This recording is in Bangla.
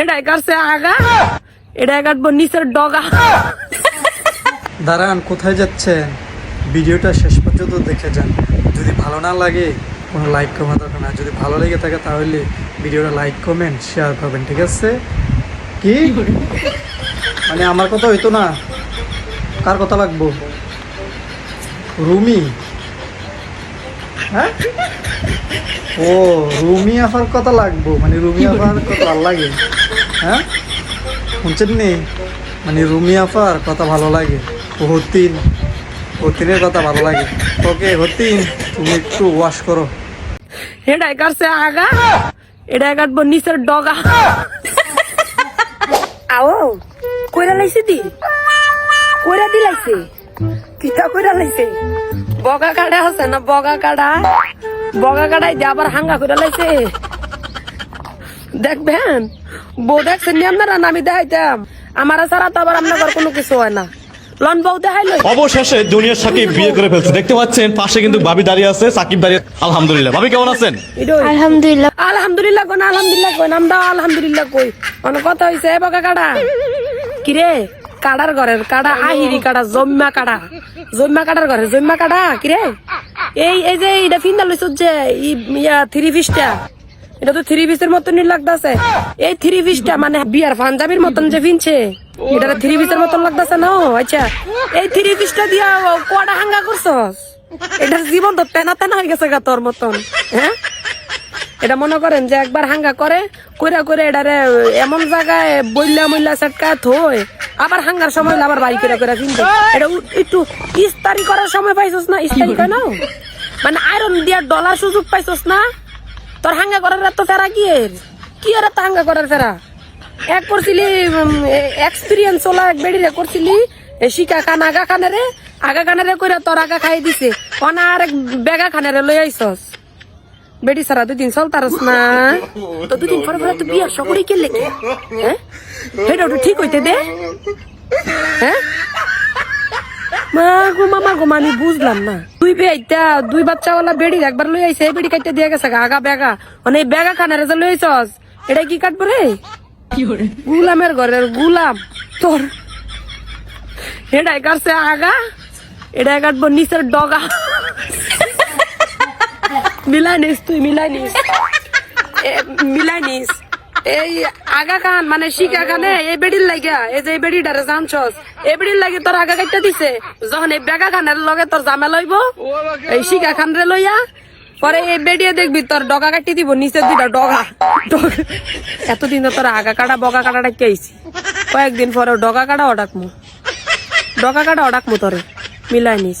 এটাই কাটছে আগা। নিচের ডগা। দাঁড়ান, কোথায় যাচ্ছেন? ভিডিওটা শেষ পর্যন্ত দেখে যান। যদি ভালো না লাগে, কোনো লাইক কমা দরকার না। যদি ভালো লেগে থাকে তাহলে ভিডিওটা লাইক কমেন্ট শেয়ার করবেন, ঠিক আছে? কি? মানে আমার কথা হইতো না? কার কথা লাগবো? রুমি? হ্যাঁ? ও রুমি আফার কথা লাগবো। মানে রুমি আফার কথা ভালো লাগে। হ্যাঁ? শুনছেন নি? মানে রুমি আফার কথা ভালো লাগে। ও হতিন। হতিনের কথা ভালো লাগে। ওকে হতিন তুমি একটু ওয়াশ করো। এটাই কাটছে আগা। এটাই কাটবো নিচের ডগা। আও কইরা লাইছে দি? কইরা দি লাইছে কিতা কইরা লাইছে? বগা কাটা আছে না বগা কাটা বগা কাটাই দিয়ে আবার হাঙ্গা কইরা লাইছে। দেখবেন? বউ দেখছেন নি আপনারা? না আমি দেখাইতাম। আমার ছাড়া তো আবার আপনার কোনো কিছু হয় না। লন বউ দেখাইলো? অবশেষে জুনিয়র সাকিব বিয়ে করে ফেলছে। দেখতে পাচ্ছেন পাশে কিন্তু ভাবি দাঁড়িয়ে আছে সাকিব দাঁড়িয়ে আলহামদুলিল্লাহ। ভাবি কেমন আছেন? আলহামদুলিল্লাহ। আলহামদুলিল্লাহ কোন আলহামদুলিল্লাহ দাও আলহামদুলিল্লাহ কই। অনেক কথা হইছে এ বকা কাড়া। কিরে? কাড়ার ঘরের কাড়া, আহিরি কাড়া, জম্মা কাড়া। জম্মা কাড়ার ঘরে, জম্মা কাড়া, কিরে? এই এই যে এটা ফিন্দা লইছ যে ইয়া, থ্রি পিসটা এটা তো থ্রি পিসের মতন লাগতাছে এই থ্রি পিসটা মানে বিয়ার পাঞ্জাবির মতন যে ফিনছে এটা থ্রি পিসের মতন লাগতাছে না? আচ্ছা এই থ্রি পিসটা দিয়া কটা হাঙ্গা করছস? এটার জীবন তো তেনা তেনা হয়ে গেছে গা তোর মতন হ্যাঁ? এটা মনে করেন যে একবার হাঙ্গা করে, কইরা করে এটারে এমন জায়গায় বইলা মইলা সেটকা থই আবার হাঙ্গার সময় আবার বাড়ি করে করে কিনতে এটা একটু ইস্তারি করার সময় পাইছস না? ইস্তারি কয় না মানে আয়রন দিয়া ডলার সুযোগ পাইছস না? তোর হাঙ্গা করার তো ফেরা কি এর কি এর এত হাঙ্গা করার ফেরা? এক করছিলি এক্সপিরিয়েন্স ওলা এক বেড়ি করছিলি শিকা কান আগা কানেরে আগা কানেরে কইরা তোর আগা খাই দিছে। অনা আর এক বেগা খানেরে লই আইছস। বেটি সারা দুদিন চলতারস না তো দুদিন পরে পরে তুই বিয়া সকলেই কে? লেগে হ্যাঁ? সেটা ওটা ঠিক হইতে দে। হ্যাঁ? মা গো মামা গো মা, আমি বুঝলাম না। দুই বেটা দুই বাচ্চাওয়ালা বেড়ি একবার লই আইছে বেড়ি কাটতে দিয়ে গেছে আগা বেগা মানে বেগা খানারে যে লই আইছস এটা কি কাটবো রে? গুলামের ঘরের গুলাম তোর। এটাই কাটছে আগা এটাই কাটবো নিচের ডগা। মিলাই নিস তুই মিলাই নিস মিলাই নিস এই আগা খান মানে শিকা খানে এই বেডির লাগিয়া, এই যে এই বেডিটারে জানছস, এই বেডির লাগি তোর আগা কাটতে দিছে। যখন এই বেগা খানের লগে তোর জামা লইব, এই শিকা খান রে লইয়া, পরে এই বেডিয়ে দেখবি তোর ডগা কাটি দিব, নিচের দুইটা ডগা। এতদিন তো তোর আগা কাটা, বগা কাটাটা কেছি কয়েকদিন পরে ডগা কাটা অডাকমু। ডগা কাটা অডাকমু তোরে। মিলাই নিস